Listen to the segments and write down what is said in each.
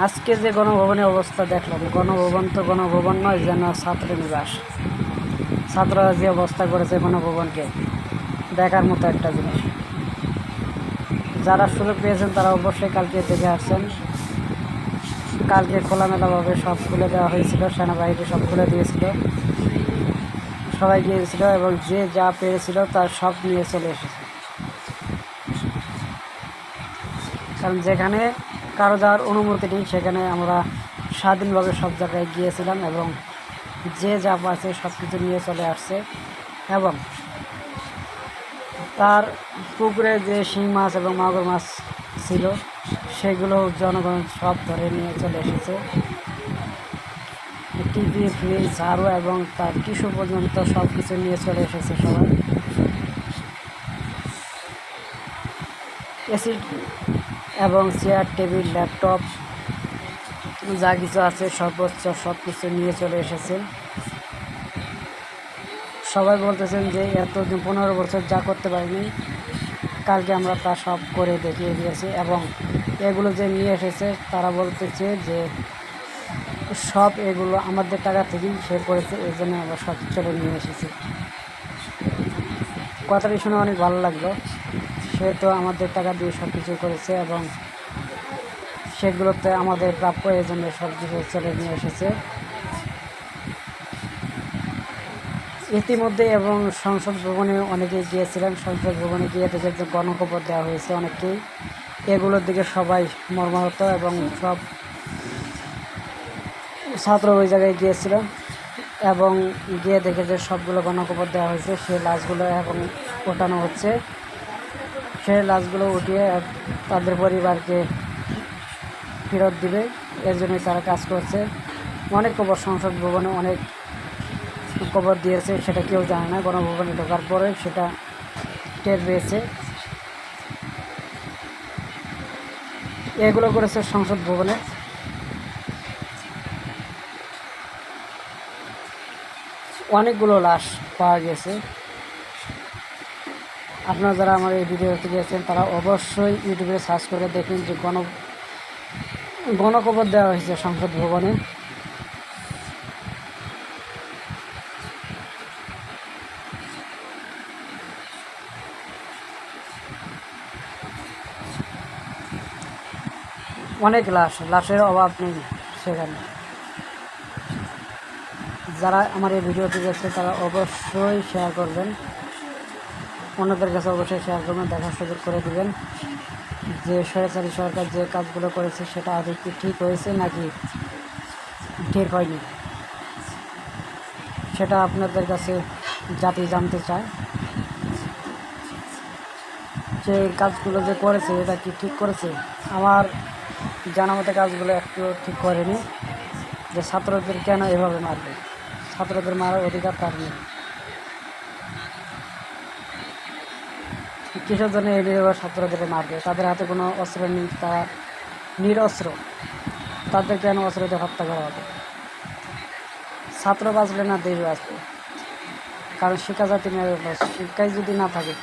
আজকে যে গণভবনের অবস্থা দেখলাম, গণভবন তো গণভবন নয়, যেন ছাত্র নিবাস। ছাত্ররা যে অবস্থা করেছে গণভবনকে, দেখার মতো একটা জিনিস। যারা সুযোগ পেয়েছেন, তারা অবশ্যই কালকে দেখে আসছেন। কালকে খোলামেলাভাবে সব খুলে দেওয়া হয়েছিল, সেনাবাহিনী সব খুলে দিয়েছিল। সবাই গিয়েছিল এবং যে যা পেরেছিল তার সব নিয়ে চলে এসেছে। কারণ যেখানে কারও যাওয়ার অনুমতি নেই, সেখানে আমরা স্বাধীনভাবে সব জায়গায় গিয়েছিলাম এবং যে যা পাচ্ছে সব কিছু নিয়ে চলে আসছে এবং তার পুকুরে যে শিং মাছ এবং মাগুর মাছ ছিল, সেগুলো জনগণ সব ধরে নিয়ে চলে এসেছে। টিভি, ফ্রিজ, ঝাড়ু এবং তার টিস্যু পর্যন্ত সব কিছু নিয়ে চলে এসেছে সবাই। এসি এবং চেয়ার টেবিল ল্যাপটপ যা কিছু আছে, সর্বোচ্চ সব কিছু নিয়ে চলে এসেছে। সবাই বলতেছেন যে এতদিন পনেরো বছর যা করতে পারিনি, কালকে আমরা তা সব করে দেখিয়ে দিয়েছি এবং এগুলো যে নিয়ে এসেছে, তারা বলতেছে যে সব এগুলো আমাদের টাকা থেকেই সে করেছে এই জন্য আমরা সব চলে নিয়ে এসেছি। কথাটি শুনে অনেক ভালো লাগল। সে তো আমাদের টাকা দিয়ে সব কিছু করেছে এবং সেগুলোতে আমাদের প্রাপ্য এই জন্য সব কিছু চলে নিয়ে এসেছে। ইতিমধ্যে এবং সংসদ ভবনে অনেকেই গিয়েছিলেন, সংসদ ভবনে গিয়ে দেখে যে গণকবর দেওয়া হয়েছে অনেকেই এগুলোর দিকে সবাই মর্মাহত এবং সব ছাত্র ওই জায়গায় গিয়েছিল এবং গিয়ে দেখে যে সবগুলো গণকবর দেওয়া হয়েছে, সেই লাশগুলো এখন ওঠানো হচ্ছে। সেই লাশগুলো উঠিয়ে তাদের পরিবারকে ফেরত দিবে। এর জন্যই তারা কাজ করছে। অনেক কবর সংসদ ভবনে অনেক কবর দিয়েছে, সেটা কেউ জানে না। গণভবনে ঢোকার পরে সেটা টের পেয়েছে। এগুলো করেছে সংসদ ভবনে। অনেকগুলো লাশ পাওয়া গেছে। আপনারা যারা আমার এই ভিডিওতে গিয়েছেন, তারা অবশ্যই ইউটিউবে সার্চ করে দেখুন যে গণ গণকবর দেওয়া হয়েছে সংসদ ভবনে। অনেক লাশ, লাশের অভাব নেই সেখানে। যারা আমার এই ভিডিওটি দেখছে তারা অবশ্যই শেয়ার করবেন। অন্যদের কাছে অবশ্যই শেয়ার করবেন, দেখার সুযোগ করে দেবেন যে সরকারি সরকার যে কাজগুলো করেছে সেটা আদৌ কি ঠিক হয়েছে নাকি ঠিক হয়নি সেটা আপনাদের কাছে জাতি জানতে চায় যে কাজগুলো যে করেছে, এটা কি ঠিক করেছে? আমার জানা মতে কাজগুলো একটু ঠিক করেনি যে ছাত্রদের কেন এভাবে মারবে? ছাত্রদের মারার অধিকার তার নেই। কিসের জন্য এইভাবে ছাত্রদের মারবে তাদের হাতে কোনো অস্ত্র নেই তারা নিরস্ত্র তাদের কেন অস্ত্র দিয়ে হত্যা করা হবে? ছাত্র বাঁচলে না দেশ বাঁচবে। কারণ শিক্ষা জাতি শিক্ষাই যদি না থাকে,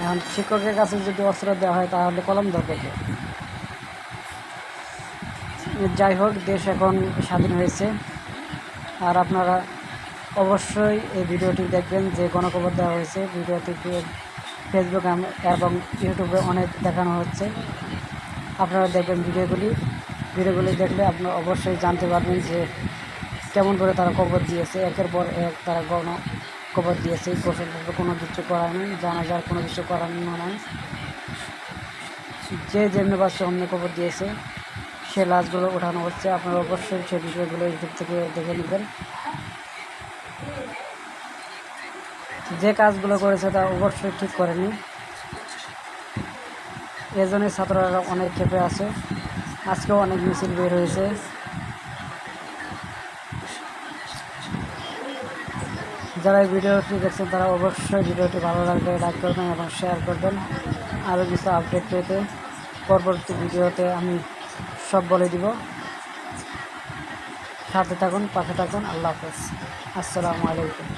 এখন শিক্ষকের কাছে যদি অস্ত্র দেওয়া হয়, তাহলে কলম ধরবে? যাই হোক, দেশ এখন স্বাধীন হয়েছে। আর আপনারা অবশ্যই এই ভিডিওটি দেখবেন যে গণখবর দেওয়া হয়েছে। ভিডিওটি ফেসবুক এবং ইউটিউবে অনেক দেখানো হচ্ছে। আপনারা দেখবেন ভিডিওগুলি। ভিডিওগুলি দেখলে আপনারা অবশ্যই জানতে পারবেন যে কেমন করে তারা কবর দিয়েছে। একের পর এক তারা গণ কবর দিয়েছে। গোসল কোনো কিছু করার নেই, জানা যার কোনো কিছু করার নাই। যে যেমনি পাচ্ছে অন্য কবর দিয়েছে। সে লাশগুলো ওঠানো হচ্ছে। আপনারা অবশ্যই সেই ভিডিওগুলো ইউটিউব থেকে দেখে নেবেন। যে কাজগুলো করেছে তা অবশ্যই ঠিক করেনি। এজন্যই ছাত্ররা অনেক ক্ষেপে আছে। আজকেও অনেক মিছিল বের হয়েছে। যারা এই ভিডিওটি দেখছেন, তারা অবশ্যই ভিডিওটি ভালো লাগলে লাইক করবেন এবং শেয়ার করবেন। আরও কিছু আপডেট পেতে পরবর্তী ভিডিওতে আমি সব বলে দিব। সাথে থাকুন, পাশে থাকুন। আল্লাহ হাফেজ। আসসালামু আলাইকুম।